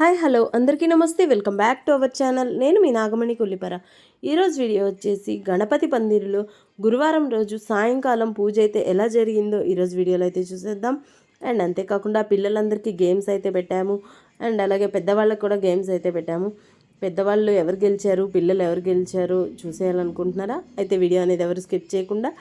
Hi hello. అందరికీ నమస్తే. Welcome back to our channel. నేను మీ నాగమణి కొల్లిపర. ఈరోజు వీడియో వచ్చేసి గణపతి పందిరిలో గురువారం రోజు సాయంకాలం పూజ అయితే ఎలా జరిగిందో ఈరోజు వీడియోలో అయితే చూసేద్దాం. అండ్ అంతేకాకుండా పిల్లలందరికీ గేమ్స్ అయితే పెట్టాము. అండ్ అలాగే పెద్దవాళ్ళకి కూడా గేమ్స్ అయితే పెట్టాము. పెద్దవాళ్ళు ఎవరు గెలిచారు? పిల్లలు ఎవరు గెలిచారు? చూసేయాలనుకుంటున్నారా? అయితే వీడియో అనేది ఎవరు స్కిప్ చేయకుండా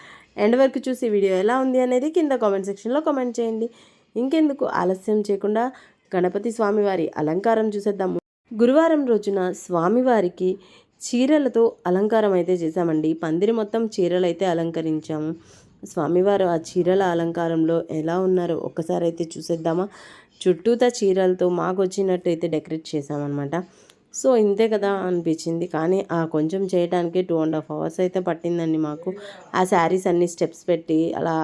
ఎండ్ వరకు చూసి వీడియో ఎలా ఉంది అనేది కింద కామెంట్ సెక్షన్లో కామెంట్ చేయండి. ఇంకెందుకు ఆలస్యం చేయకుండా గణపతి స్వామివారి అలంకారం చూసేద్దాము. గురువారం రోజున స్వామివారికి చీరలతో అలంకారం అయితే చేశామండి. పందిరి మొత్తం చీరలు అయితే అలంకరించాము స్వామివారు ఆ చీరల అలంకారంలో ఎలా ఉన్నారో ఒక్కసారి అయితే చూసేద్దామా? చుట్టూతా చీరలతో మాకు వచ్చినట్టు అయితే డెకరేట్ చేసామన్నమాట సో ఇంతే కదా అనిపించింది. కానీ ఆ కొంచెం చేయడానికి టూ అండ్ హాఫ్ అవర్స్ అయితే పట్టిందండి మాకు. ఆ శారీస్ అన్ని స్టెప్స్ పెట్టి అలా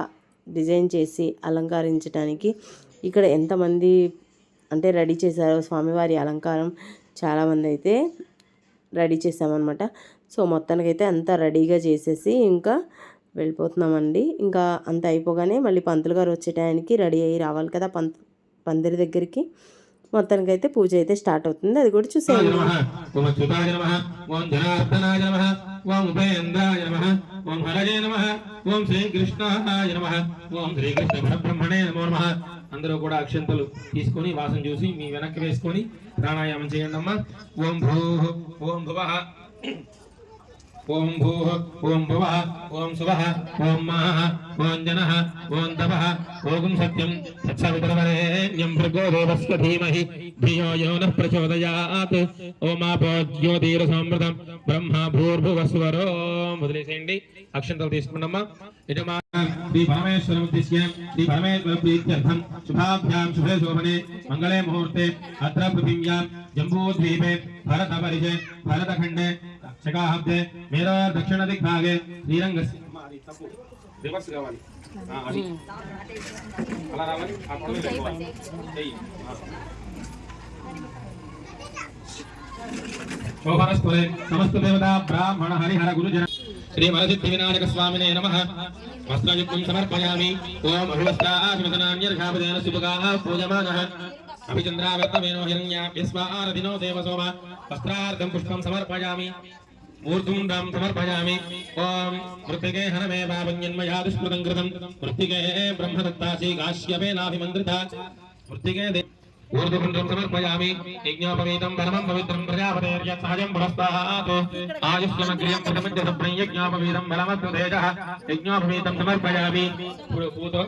డిజైన్ చేసి అలంకరించడానికి ఇక్కడ ఎంతమంది అంటే రెడీ చేశారు. స్వామివారి అలంకారం చాలామంది అయితే రెడీ చేసామన్నమాట సో మొత్తానికైతే అంతా రెడీగా చేసేసి ఇంకా వెళ్ళిపోతున్నామండి. ఇంకా అంత అయిపోగానే మళ్ళీ పంతులు గారు వచ్చే టైంకి రెడీ అయ్యి రావాలి కదా పంత్ పందిరి దగ్గరికి. మొత్తానికి అయితే పూజ అయితే స్టార్ట్ అవుతుంది. అది కూడా చూసేయండి. ఓం ఓం ఉపేంద్రాయ నమ. ఓం హరజే నమ. ఓం శ్రీకృష్ణాయ నమ. ఓం శ్రీకృష్ణ పరబ్రహ్మణే నమో నమ. అందరూ కూడా అక్షంతలు తీసుకొని వాసన చూసి మీ వెనక్కి వేసుకొని ప్రాణాయామం చేయండి అమ్మా ఓం భూ ఓం భువ. ఓం భూ ఓం భువ ఓం శుభ ఓం మహ ఓం జన ఓం తప ఓం సత్యం సత్సవితరవరేణ్యం భృగో దేవస్య ధీమహి ధియో యో నః ప్రచోదయాత్. ఓమాపో జ్యోతిరసమృతం బ్రహ్మ భూర్భువస్వరో. వదిలేసేయండి అక్షంతలు తీసుకున్నమ్మా యజమా శ్రీ పరమేశ్వర ఉద్దిశ్య శ్రీ పరమేశ్వర ప్రీత్యర్థం శుభాభ్యాం శుభే శోభనే మంగళే ముహూర్తే అత్ర పృథివ్యాం జంబూద్వీపే భరతపరిజే భరతఖండే శకాబ్దే మేరా దక్షిణ దిగ్భాగే శ్రీరంగస్య అమ్మా, అది తప్పు రివర్స్ కావాలి ఆ, అది అలా రావాలి ఆ కొడవలి పెట్టుకోవాలి చెయ్యి ఆ. శోభనస్పదే సమస్త దేవతా బ్రాహ్మణ హరిహర గురుజన శ్రీ వరసిద్ధి వినాయక స్వామినే నమ వస్త్రయుక్తం సమర్పయామి ఓం అభివస్త్రాభిమతనాన్యర్ఘాపదేన శుభగా పూజమానః అభిచంద్రావర్తమేనో హిరణ్యాప్యస్మారదినో దేవసోమ వస్త్రార్థం పుష్పం సమర్పయామి మూర్ధుండం సమర్పయామి ఓం మృతికే హనమే పాపన్యన్మయా దుష్కృతం కృతం మృతికే బ్రహ్మదత్తాసి కాశ్యపేనాభిమంత్రిత మృతికే దే ఊర్ధ్వపుండ్రం సమర్పయామి యజ్ఞోపవీతం పరమం పవిత్రం ప్రజాపతేర్య సహజం పురస్తాత్ ఆయుష్యమగ్రియం ప్రథమజ్య సప్రం యజ్ఞోపవీతం బలమస్తు తేజ యజ్ఞోపవీతం సమర్పయామి ఇప్పుడు పూతో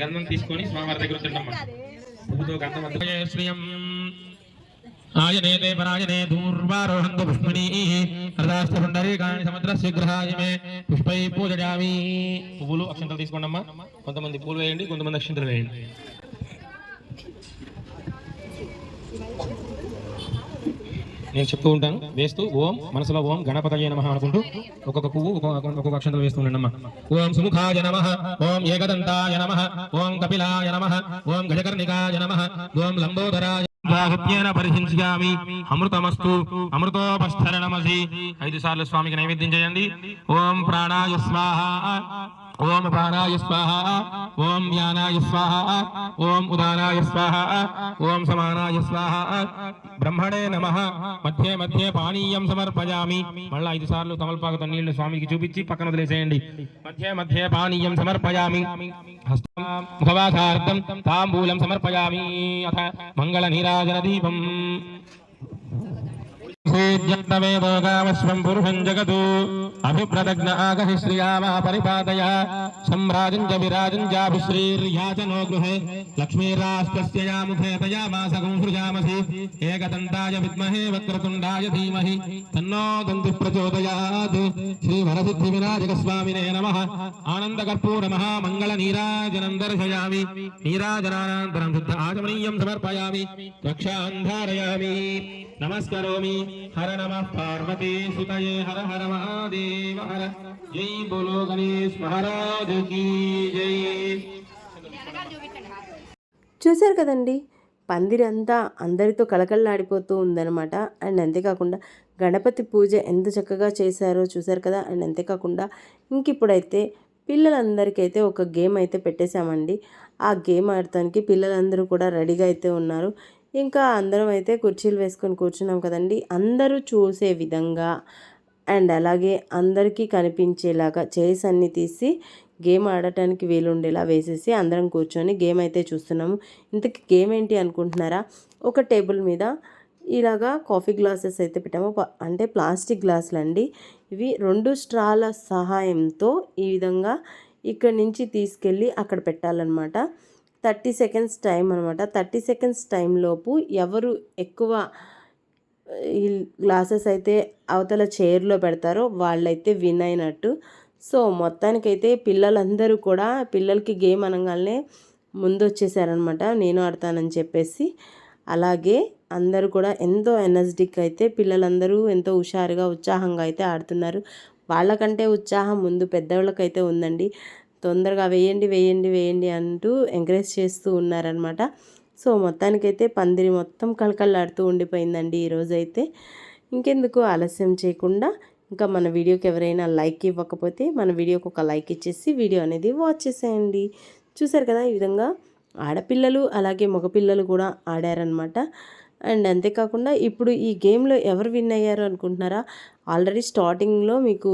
గంధం తీసుకొని స్వామివారి దగ్గర ఉంచండమ్మా పూతో గంధం అంతా శ్రీయం ఆయనే దేవరాజనే దూర్వారోహంగు పుష్మణీ హృదాస్థ పుండరీకాణి సముద్రస్య గృహాయ మే పుష్పై పూజడామి పువ్వులు అక్షంతలు తీసుకోండమ్మా. కొంతమంది పూలు వేయండి కొంతమంది అక్షంతలు వేయండి. నేను చెప్తూ ఉంటాను వేస్తూ ఓం మనసులో ఓం గణపతయ నమ అనుకుంటూ ఒక్కొక్క పువ్వు ఒక్కొక్క ఒక్కొక్క అక్షంతలు వేస్తూ ఉండమ్మా ఓం సుముఖాయ నమ ఓం ఏకదంతాయ నమ ఓం కపిలాయ నమ ఓం గజకర్ణికాయ నమ ఓం లంబోదరాయ బాహుత్యేన పరిహించామి అమృతమస్తు. అమృతోపస్థర నమసి ఐదు సార్లు స్వామికి నైవేద్యం చేయండి. ఓం ప్రాణాయ స్వాహ. ఓం అపానాయ స్వాహ ఓం జ్ఞానాయ స్వాహ ఓం ఉదానాయ స్వాహ ఓం సమానాయ స్వాహ. బ్రహ్మణే నమ. మధ్య మధ్య పానీయం సమర్పయామి మళ్ళా ఐదు సార్లు తమలపాకుతో నీళ్ళు స్వామికి చూపించి పక్కన వదిలేసేయండి. మధ్య మధ్య పానీయం సమర్పయామి ముఖవాసార్థం తాంబూలం సమర్పయామి అథ మంగళ నీరాజన దీపం. भूज्यत्तमे भोगामस्वं पुरुषं जगतु अभिप्रदग्न आगहि श्रियामा परिपादय। सम्राजं च विराजं चाभिश्रीर्या च नो गृहे लक्ष्मीरास्तस्य यामुखे तयामासगुंसृजामसि एकदन्ताय विद्महे वक्रतुण्डाय धीमहि। तन्नो दन्तिः प्रचोदयात् श्रीवरसिद्धिविनायकस्वामिने दर्शयामि। नीराजनानन्तरं शुद्ध आचमनीयं समर्पयामि। कक्षां धारयामि नमस्करोमि। హర నమ పార్వతీ సుతయే హర హర మహాదేవ హర జై బోలో గణేష్ జై చూశారు కదండి? పందిరంతా అందరితో కలకల్లాడిపోతూ ఉందన్నమాట. అండ్ అంతేకాకుండా గణపతి పూజ ఎంత చక్కగా చేశారో చూశారు కదా? అండ్ అంతేకాకుండా ఇంక ఇప్పుడైతే పిల్లలందరికీ అయితే ఒక గేమ్ అయితే పెట్టేశామండి. ఆ గేమ్ ఆడటానికి పిల్లలందరూ కూడా రెడీగా అయితే ఉన్నారు. ఇంకా అందరం అయితే కుర్చీలు వేసుకొని కూర్చున్నాం కదండి. అందరూ చూసే విధంగా అండ్ అలాగే అందరికీ కనిపించేలాగా చైర్స్ అన్నీ తీసి గేమ్ ఆడటానికి వీలుండేలా వేసేసి అందరం కూర్చొని గేమ్ అయితే చూస్తున్నాము. ఇంతకీ గేమ్ ఏంటి అనుకుంటున్నారా? ఒక టేబుల్ మీద ఇలాగా కాఫీ గ్లాసెస్ అయితే పెట్టాము. అంటే ప్లాస్టిక్ గ్లాసులు అండి. ఇవి రెండు స్ట్రాల సహాయంతో ఈ విధంగా ఇక్కడ నుంచి తీసుకెళ్ళి అక్కడ పెట్టాలన్నమాట. థర్టీ సెకండ్స్ టైం అనమాట థర్టీ సెకండ్స్ టైంలోపు ఎవరు ఎక్కువ ఈ గ్లాసెస్ అయితే అవతల చైర్లో పెడతారో వాళ్ళైతే విన్ అయినట్టు. సో మొత్తానికైతే పిల్లలందరూ కూడా పిల్లలకి గేమ్ అనగానే ముందు వచ్చేసారనమాట నేను ఆడతానని చెప్పేసి. అలాగే అందరూ కూడా ఎంతో ఎనర్జెటిక్ అయితే పిల్లలందరూ ఎంతో హుషారుగా ఉత్సాహంగా అయితే ఆడుతున్నారు. వాళ్ళకంటే ఉత్సాహం ముందు పెద్దవాళ్ళకైతే ఉందండి. తొందరగా వేయండి వేయండి వేయండి అంటూ ఎంకరేజ్ చేస్తూ ఉన్నారనమాట సో మొత్తానికైతే పందిరి మొత్తం కళకళలాడుతూ ఉండిపోయిందండి ఈరోజైతే. ఇంకెందుకు ఆలస్యం చేయకుండా ఇంకా మన వీడియోకి ఎవరైనా లైక్ ఇవ్వకపోతే మన వీడియోకి ఒక లైక్ ఇచ్చేసి వీడియో అనేది వాచ్ చేసేయండి. చూసారు కదా ఈ విధంగా ఆడపిల్లలు అలాగే మగపిల్లలు కూడా ఆడారనమాట అండ్ అంతేకాకుండా ఇప్పుడు ఈ గేమ్లో ఎవరు విన్ అయ్యారు అనుకుంటున్నారా? ఆల్రెడీ స్టార్టింగ్లో మీకు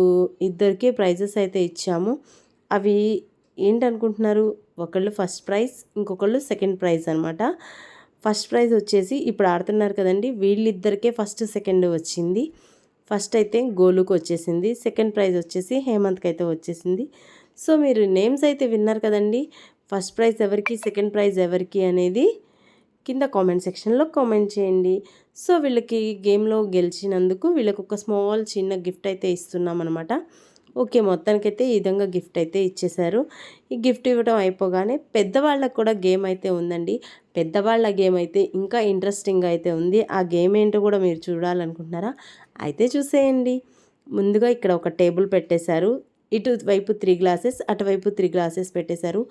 ఇద్దరికి ప్రైజెస్ అయితే ఇచ్చాము. అవి ఏంటనుకుంటున్నారు? ఒకళ్ళు ఫస్ట్ ప్రైజ్ ఇంకొకళ్ళు సెకండ్ ప్రైజ్ అనమాట ఫస్ట్ ప్రైజ్ వచ్చేసి ఇప్పుడు ఆడుతున్నారు కదండి వీళ్ళిద్దరికే ఫస్ట్ సెకండ్ వచ్చింది. ఫస్ట్ అయితే గోలుకు వచ్చేసింది సెకండ్ ప్రైజ్ వచ్చేసి హేమంత్కి అయితే వచ్చేసింది. సో మీరు నేమ్స్ అయితే విన్నారు కదండి ఫస్ట్ ప్రైజ్ ఎవరికి సెకండ్ ప్రైజ్ ఎవరికి అనేది కింద కామెంట్ సెక్షన్లో కామెంట్ చేయండి. సో వీళ్ళకి గేమ్లో గెలిచినందుకు వీళ్ళకి ఒక స్మాల్ చిన్న గిఫ్ట్ అయితే ఇస్తున్నాం అనమాట ఓకే మొత్తానికైతే ఈ విధంగా గిఫ్ట్ అయితే ఇచ్చేశారు. ఈ గిఫ్ట్ ఇవ్వడం అయిపోగానే పెద్దవాళ్ళకు కూడా గేమ్ అయితే ఉందండి. పెద్దవాళ్ళ గేమ్ అయితే ఇంకా ఇంట్రెస్టింగ్ అయితే ఉంది. ఆ గేమ్ ఏంటో కూడా మీరు చూడాలనుకుంటున్నారా? అయితే చూసేయండి. ముందుగా ఇక్కడ ఒక టేబుల్ పెట్టేశారు. ఇటు వైపు త్రీ గ్లాసెస్ అటువైపు త్రీ గ్లాసెస్ పెట్టేశారు.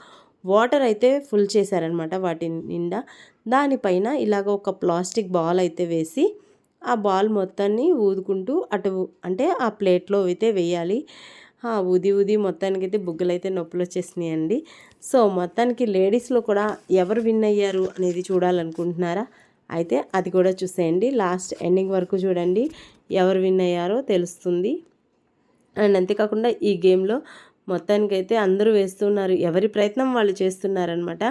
వాటర్ అయితే ఫుల్ చేశారనమాట వాటి నిండా. దానిపైన ఇలాగ ఒక ప్లాస్టిక్ బాల్ అయితే వేసి ఆ బాల్ మొత్తాన్ని ఊదుకుంటూ అటు అంటే ఆ ప్లేట్లో అయితే వేయాలి. ఊది ఊది మొత్తానికి అయితే బుగ్గలు అయితే నొప్పులు వచ్చేసినాయండి సో మొత్తానికి లేడీస్లో కూడా ఎవరు విన్ అయ్యారు అనేది చూడాలనుకుంటున్నారా? అయితే అది కూడా చూసేయండి. లాస్ట్ ఎండింగ్ వరకు చూడండి. ఎవరు విన్ అయ్యారో తెలుస్తుంది. అండ్ అంతేకాకుండా ఈ గేమ్లో మొత్తానికైతే అందరూ వేస్తున్నారు. ఎవరి ప్రయత్నం వాళ్ళు చేస్తున్నారనమాట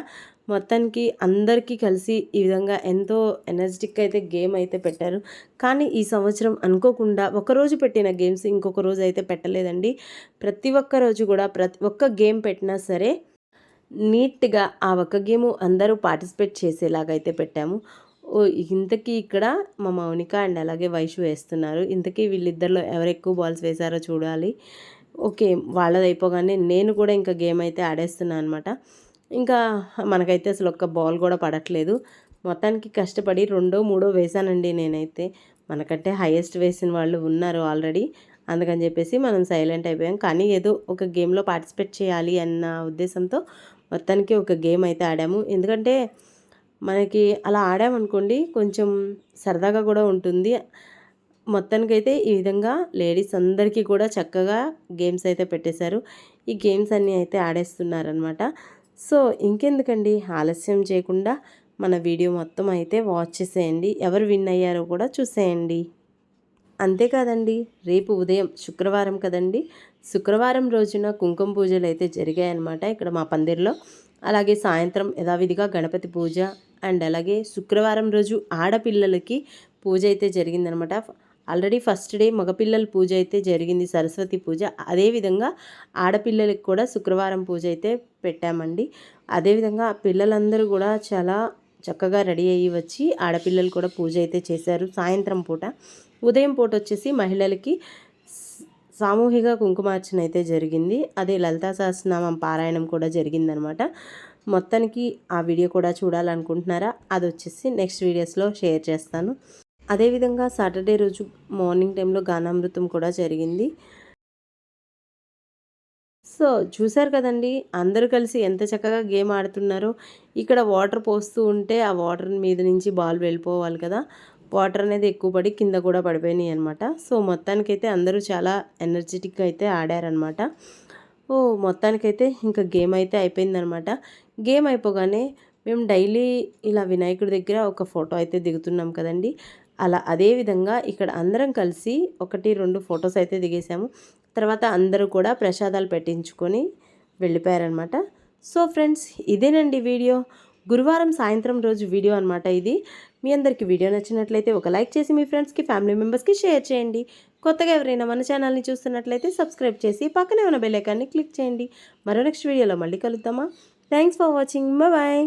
మొత్తానికి అందరికీ కలిసి ఈ విధంగా ఎంతో ఎనర్జెటిక్ అయితే గేమ్ అయితే పెట్టారు. కానీ ఈ సంవత్సరం అనుకోకుండా ఒకరోజు పెట్టిన గేమ్స్ ఇంకొక రోజు అయితే పెట్టలేదండి. ప్రతి ఒక్క రోజు కూడా ప్రతి ఒక్క గేమ్ పెట్టినా సరే నీట్గా ఆ ఒక్క గేమ్ అందరూ పార్టిసిపేట్ చేసేలాగా అయితే పెట్టాము. ఓ ఇంతకీ ఇక్కడ మా మౌనిక అండ్ అలాగే వైషు వేస్తున్నారు. ఇంతకీ వీళ్ళిద్దరిలో ఎవరు ఎక్కువ బాల్స్ వేశారో చూడాలి. ఓకే వాళ్ళది అయిపోగానే నేను కూడా ఇంకా గేమ్ అయితే ఆడేస్తున్నాను అనమాట ఇంకా మనకైతే అసలు ఒక్క బాల్ కూడా పడట్లేదు. మొత్తానికి కష్టపడి రెండో మూడో వేశానండి నేనైతే. మనకంటే హైయెస్ట్ వేసిన వాళ్ళు ఉన్నారు ఆల్రెడీ. అందుకని చెప్పేసి మనం సైలెంట్ అయిపోయాం. కానీ ఏదో ఒక గేమ్లో పార్టిసిపేట్ చేయాలి అన్న ఉద్దేశంతో మొత్తానికి ఒక గేమ్ అయితే ఆడాము. ఎందుకంటే మనకి అలా ఆడామనుకోండి కొంచెం సరదాగా కూడా ఉంటుంది. మొత్తానికైతే ఈ విధంగా లేడీస్ అందరికీ కూడా చక్కగా గేమ్స్ అయితే పెట్టేశారు. ఈ గేమ్స్ అన్నీ అయితే ఆడేస్తున్నారనమాట సో ఇంకెందుకండి ఆలస్యం చేయకుండా మన వీడియో మొత్తం అయితే వాచ్ చేసేయండి. ఎవరు విన్ అయ్యారో కూడా చూసేయండి. అంతేకాదండి రేపు ఉదయం శుక్రవారం కదండి. శుక్రవారం రోజున కుంకుమ పూజలు అయితే జరిగాయన్నమాట ఇక్కడ మా పందిర్లో. అలాగే సాయంత్రం యథావిధిగా గణపతి పూజ అండ్ అలాగే శుక్రవారం రోజు ఆడపిల్లలకి పూజ అయితే జరిగిందనమాట ఆల్రెడీ ఫస్ట్ డే మగపిల్లల పూజ అయితే జరిగింది సరస్వతి పూజ. అదేవిధంగా ఆడపిల్లలకి కూడా శుక్రవారం పూజ అయితే పెట్టామండి. అదేవిధంగా పిల్లలందరూ కూడా చాలా చక్కగా రెడీ అయ్యి వచ్చి ఆడపిల్లలు కూడా పూజ అయితే చేశారు సాయంత్రం పూట. ఉదయం పూట వచ్చేసి మహిళలకి సామూహిక కుంకుమార్చన అయితే జరిగింది. అదే లలితా సహస్రనామం పారాయణం కూడా జరిగిందనమాట. మొత్తానికి ఆ వీడియో కూడా చూడాలనుకుంటున్నారా? అది వచ్చేసి నెక్స్ట్ వీడియోస్లో షేర్ చేస్తాను. అదేవిధంగా సాటర్డే రోజు మార్నింగ్ టైంలో గానామృతం కూడా జరిగింది. సో చూశారు కదండి అందరూ కలిసి ఎంత చక్కగా గేమ్ ఆడుతున్నారో. ఇక్కడ వాటర్ పోస్తూ ఉంటే ఆ వాటర్ మీద నుంచి బాల్ వెళ్ళిపోవాలి కదా. వాటర్ అనేది ఎక్కువ పడి కింద కూడా పడిపోయినాయి అనమాట సో మొత్తానికైతే అందరూ చాలా ఎనర్జెటిక్గా అయితే ఆడారనమాట ఓ మొత్తానికైతే ఇంకా గేమ్ అయితే అయిపోయిందనమాట గేమ్ అయిపోగానే మేము డైలీ ఇలా వినాయకుడి దగ్గర ఒక ఫోటో అయితే దిగుతున్నాం కదండి. అలా అదే విధంగా ఇక్కడ అందరం కలిసి ఒకటి రెండు ఫొటోస్ అయితే దిగేసాము. తర్వాత అందరూ కూడా ప్రసాదాలు పెట్టించుకొని వెళ్ళిపోయారనమాట సో ఫ్రెండ్స్ ఇదేనండి వీడియో. గురువారం సాయంత్రం రోజు వీడియో అనమాట ఇది. మీ అందరికీ వీడియో నచ్చినట్లయితే ఒక లైక్ చేసి మీ ఫ్రెండ్స్కి ఫ్యామిలీ మెంబర్స్కి షేర్ చేయండి. కొత్తగా ఎవరైనా మన ఛానల్ని చూస్తున్నట్లయితే సబ్స్క్రైబ్ చేసి పక్కనే ఉన్న బెల్లైకాన్ని క్లిక్ చేయండి. మరో నెక్స్ట్ వీడియోలో మళ్ళీ కలుద్దామా? Thanks for watching. బాయ్.